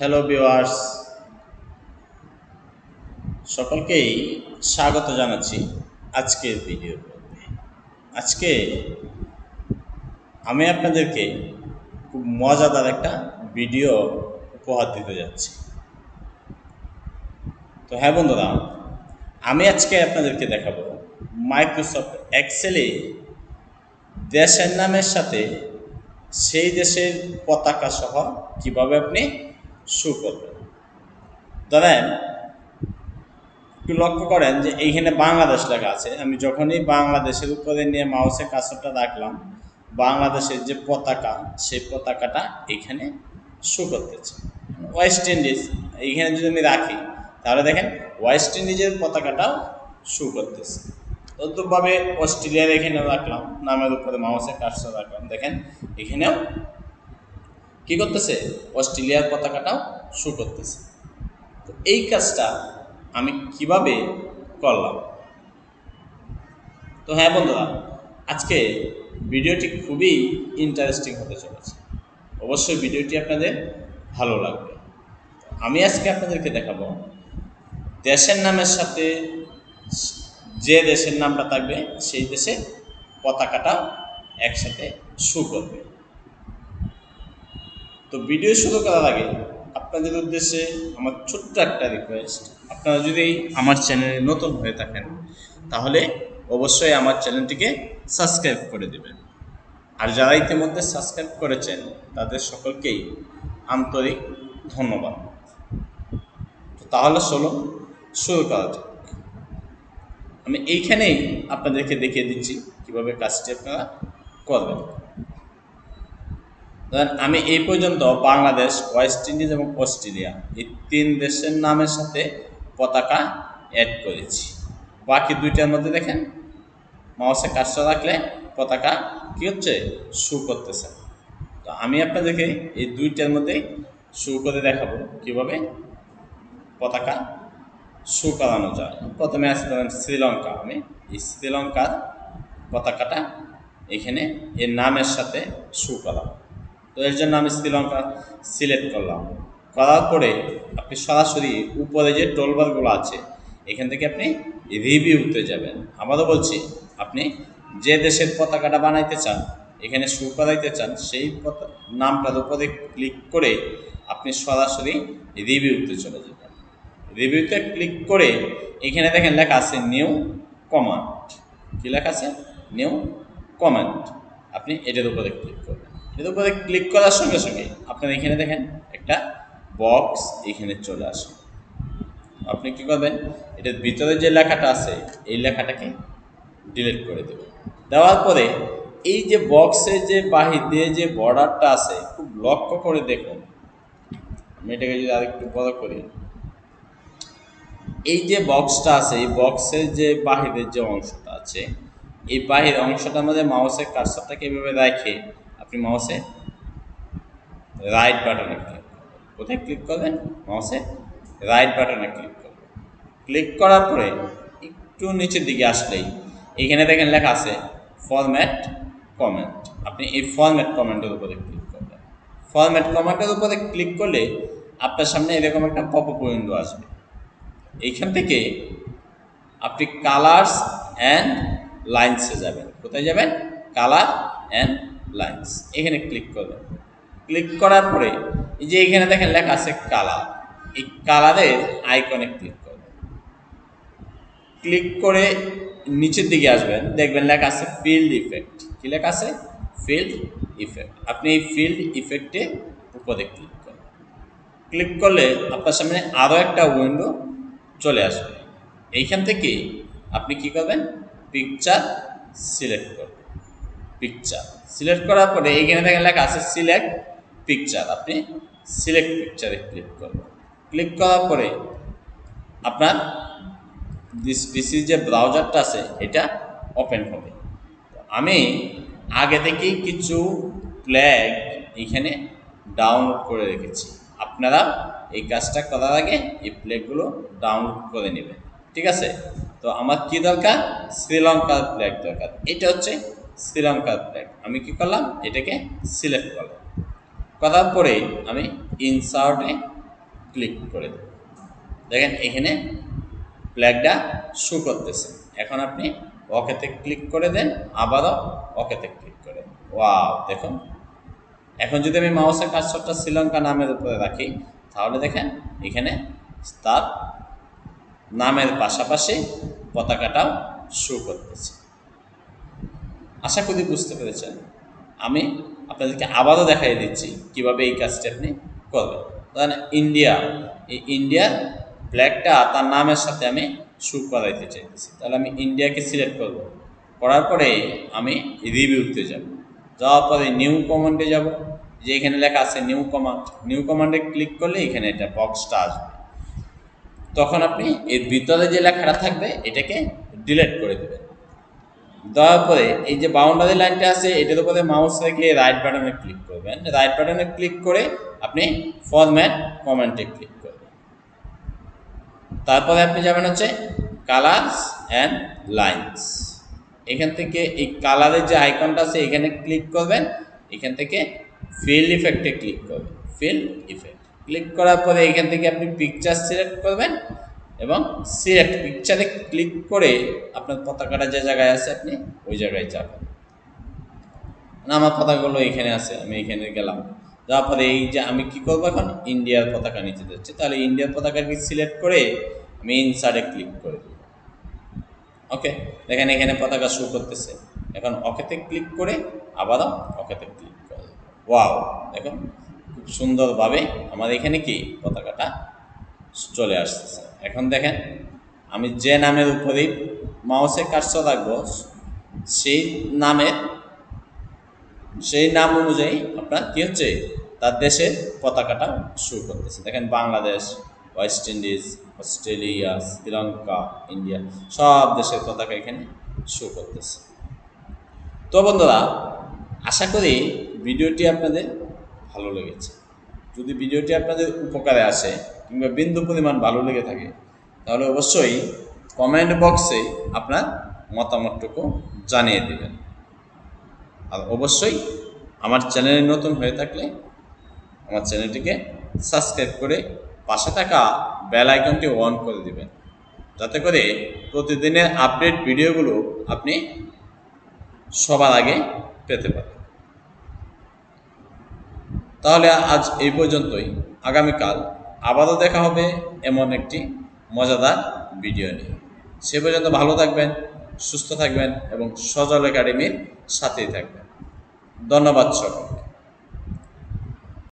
Hello viewers সকলকেই স্বাগত জানাচ্ছি আজকের ভিডিও আজকে আমি আপনাদেরকে খুব মজাদার একটা ভিডিও উপহার দিতে যাচ্ছি। তো হ্যাঁ বন্ধুরা, আমি আজকে আপনাদেরকে দেখাবো মাইক্রোসফট এক্সেলে দেশের নামের সাথে সেই দেশের পতাকা সহ কীভাবে আপনি শু করবে ধরেন, একটু লক্ষ্য করেন যে এইখানে বাংলাদেশ লেখা আছে। আমি যখনই বাংলাদেশের উপরে নিয়ে মাউসের কাছরটা রাখলাম, বাংলাদেশের যে পতাকা, সেই পতাকাটা এখানে শু করতেছে ওয়েস্ট ইন্ডিজ এইখানে যদি আমি রাখি, তাহলে দেখেন ওয়েস্ট ইন্ডিজের পতাকাটাও শু করতেছে তদ্রুপভাবে অস্ট্রেলিয়ার এখানে রাখলাম, নামের উপরে মাউসের কাজটা রাখলাম। দেখেন, এখানেও কি করতেছে? অস্ট্রেলিয়ার পতাকাটাও শু করতেছে। তো এই কাজটা আমি কীভাবে করলাম? তো হ্যাঁ বন্ধুরা, আজকে ভিডিওটি খুবই ইন্টারেস্টিং হতে চলেছে। অবশ্যই ভিডিওটি আপনাদের ভালো লাগবে। আমি আজকে আপনাদেরকে দেখাবো, দেশের নামের সাথে যে দেশের নামটা থাকবে, সেই দেশে পতাকাটা একসাথে শু করবে। তো ভিডিও শুরু করার আগে আপনাদের উদ্দেশ্যে আমার ছোট্ট একটা রিকোয়েস্ট আপনারা যদি আমার চ্যানেলে নতুন হয়ে থাকেন, তাহলে অবশ্যই আমার চ্যানেলটিকে সাবস্ক্রাইব করে দেবেন। আর যারা ইতিমধ্যে সাবস্ক্রাইব করেছেন, তাদের সকলকেই আন্তরিক ধন্যবাদ। তাহলে চলো শুরু করা যাক। আমি এইখানেই আপনাদেরকে দেখিয়ে দিচ্ছি কীভাবে কাজটি আপনারা করবেন। আমি এই পর্যন্ত বাংলাদেশ, ওয়েস্ট ইন্ডিজ এবং অস্ট্রেলিয়া এই তিন দেশের নামের সাথে পতাকা অ্যাড করেছি। বাকি দুইটার মধ্যে দেখেন মাউসে কাজটা রাখলে পতাকা কী হচ্ছে? শু করতেছে। তো আমি আপনাদেরকে এই দুইটার মধ্যে শু করে দেখাবো কীভাবে পতাকা শু করানো যায়। প্রথমে আছে ধরেন শ্রীলঙ্কা। আমি এই শ্রীলঙ্কার পতাকাটা এখানে এর নামের সাথে শু করাবো। তো এর জন্য আমি শ্রীলঙ্কা সিলেক্ট করলাম। করার পরে আপনি সরাসরি উপরে যে টোলবারগুলো আছে, এখান থেকে আপনি রিভিউতে যাবেন। আবারও বলছি, আপনি যে দেশের পতাকাটা বানাইতে চান, এখানে শু করাইতে চান, সেই নামটার উপরে ক্লিক করে আপনি সরাসরি রিভিউতে চলে যাবেন। রিভিউতে ক্লিক করে এখানে দেখেন লেখা আছে নিউ কমান্ড কি লেখা আছে? নিউ কমেন্ট আপনি এটার উপরে ক্লিক করবেন। এটার উপরে ক্লিক করার সঙ্গে সঙ্গে আপনার এখানে দেখেন একটা বক্স এখানে চলে আসে। আপনি কি করবেন? এটার ভিতরে যে লেখাটা আছে, এই লেখাটাকে ডিলিট করে দেবেন। দেওয়ার পরে এই যে বক্সের যে বাহির দিয়ে যে বর্ডারটা আছে, খুব লক্ষ্য করে দেখুন। আমি এটাকে যদি আরেকটু বড় করি। এই যে বক্সটা আছে, এই বক্সের যে বাহিরের যে অংশটা আছে, এই বাহির অংশটার মধ্যে মাউসের কার্সরটাকে এভাবে রেখে আপনি মাউসে রাইট বাটনে ক্লিক কোথায় ক্লিক করবেন? মাউসে রাইট বাটনে ক্লিক করবেন। ক্লিক করার পরে একটু নিচের দিকে আসলেই এখানে দেখেন লেখা আছে ফরম্যাট কমেন্ট আপনি এই ফরম্যাট কমেন্টের উপরে ক্লিক করবেন। ফরম্যাট কমেন্টের উপরে ক্লিক করলে আপনার সামনে এরকম একটা পপ উইন্ডো আসবে। এইখান থেকে আপনি কালার্স অ্যান্ড লাইন্সে যাবেন। কোথায় যাবেন? কালার অ্যান্ড লাইন্স এখানে ক্লিক করবেন ক্লিক করার পরে এই যে এখানে দেখেন লেখা আছে কালার এই কালারের আইকনে ক্লিক করবেন ক্লিক করে নিচের দিকে আসবেন। দেখবেন লেখা আছে ফিল্ড ইফেক্ট কি লেখা আছে? ফিল্ড ইফেক্ট আপনি এই ফিল্ড ইফেক্টে উপরে ক্লিক করবেন। ক্লিক করলে আপনার সামনে আরও একটা উইন্ডো চলে আসবে। এইখান থেকে আপনি কি করবেন? পিকচার সিলেক্ট করবেন। পিকচার সিলেক্ট করার পরে এইখানে দেখেন লেখা আছে সিলেক্ট পিকচার আপনি সিলেক্ট পিকচারে ক্লিক করবেন। ক্লিক করার পরে আপনার দিস পিসির যে ব্রাউজারটা আছে, এটা ওপেন হবে। আমি আগে থেকেই কিছু ফ্ল্যাগ এখানে ডাউনলোড করে রেখেছি। আপনারা এই কাজটা করার আগে এই ফ্ল্যাগগুলো ডাউনলোড করে নেবেন। ঠিক আছে? তো আমার কি দরকার? শ্রীলঙ্কার ফ্ল্যাগ দরকার। এটা হচ্ছে শ্রীলঙ্কার ফ্ল্যাগ আমি কি করলাম? এটাকে সিলেক্ট করলাম। করার পরে আমি ইনসার্টে ক্লিক করে দেব। দেখেন, এখানে ফ্ল্যাগটা শু করতেছে। এখন আপনি ওকেতে ক্লিক করে দেন, আবারও ওকেতে ক্লিক করে ওয়াও দেখুন। এখন যদি আমি মাউসের কার্সরটা শ্রীলঙ্কা নামের উপরে রাখি, তাহলে দেখেন, এখানে তার নামের পাশাপাশি পতাকাটাও শু করতেছে। আশা করি বুঝতে পেরেছেন। আমি আপনাদেরকে আবারও দেখাই দিচ্ছি কীভাবে এই কাজটি আপনি করবেন। ধরেন ইন্ডিয়া, এই ইন্ডিয়ার ফ্ল্যাগটা তার নামের সাথে আমি শু করাইতে চাইতেছি। তাহলে আমি ইন্ডিয়াকে সিলেক্ট করব। করার পরে আমি রিভিউতে যাব। যাওয়ার পরে নিউ কমান্ডে যাব। যে এখানে লেখা আছে নিউ কমান্ড। নিউ কমান্ডে ক্লিক করলে এখানে এটা বক্সটা আসবে। তখন আপনি এর ভিতরে যে লেখাটা থাকবে, এটাকে ডিলিট করে দেবেন। দেওয়ার পরে এই যে বাউন্ডারি লাইনটা আছে, এটার উপরে মাউস রেখে রাইট বাটনে ক্লিক করবেন। রাইট বাটনে ক্লিক করে আপনি ফরম্যাট কমেন্টে ক্লিক করবেন। তারপরে আপনি যাবেন হচ্ছে কালার্স অ্যান্ড লাইনস এখান থেকে এই কালারের যে আইকনটা আছে, এখানে ক্লিক করবেন। এখান থেকে ফিল ইফেক্টে ক্লিক করবেন। ফিল ইফেক্ট ক্লিক করার পরে এখান থেকে আপনি পিকচার সিলেক্ট করবেন। এবং সিলেক্ট পিকচারে ক্লিক করে আপনার পতাকাটা যে জায়গায় আছে আপনি ওই জায়গায় যাবেন। না, আমার পতাকাগুলো এখানে আছে, আমি এখানে গেলাম। যাওয়ার পরে এই যে আমি কি করব এখন? ইন্ডিয়ার পতাকা নিতে যাচ্ছি। তাহলে ইন্ডিয়ার পতাকাকে সিলেক্ট করে আমি ইনসার্টে ক্লিক করে দেব। ওকে দেখেন এখানে পতাকা শো করতেছে। এখন অকেতে ক্লিক করে আবারও অকেতে ক্লিক করে ওয়াও দেখুন, খুব সুন্দরভাবে আমার এখানে কি? পতাকাটা চলে আসতেছে। এখন দেখেন, আমি যে নামের উপরেই মাউসে কার্সর রাখব, সেই নামের, সেই নাম অনুযায়ী আপনার কী হচ্ছে? তার দেশের পতাকাটা শুরু করতেছে। দেখেন Bangladesh, West Indies, Australia, Sri Lanka, India, সব দেশের পতাকা এখানে শো করতেছে। তো বন্ধুরা, আশা করি ভিডিওটি আপনাদের ভালো লেগেছে। যদি ভিডিওটি আপনাদের উপকারে আসে কিংবা বিন্দু পরিমাণ ভালো লেগে থাকে, তাহলে অবশ্যই কমেন্ট বক্সে আপনার মতামতটুকু জানিয়ে দেবেন। আর অবশ্যই আমার চ্যানেলে নতুন হয়ে থাকলে আমার চ্যানেলটিকে সাবস্ক্রাইব করে পাশে থাকা বেল আইকনটি অন করে দিবেন। যাতে করে প্রতিদিনের আপডেট ভিডিওগুলো আপনি সবার আগে পেতে পারেন। তাহলে আজ এই পর্যন্তই। আগামীকাল আবারও দেখা হবে এমন একটি মজাদার ভিডিও নিয়ে। সে পর্যন্ত ভালো থাকবেন, সুস্থ থাকবেন এবং সজল একাডেমির সাথেই থাকবেন। ধন্যবাদ সকলকে।